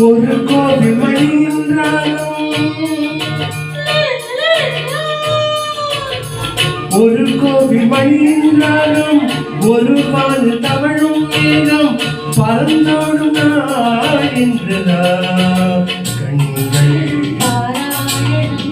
ஒரு கோவில் மணி என்றாலும் ஒரு கோவில் மணி என்றாலும் ஒரு பால் தவழும் நேரம் பறந்தோடும் நாள் என்றுதான்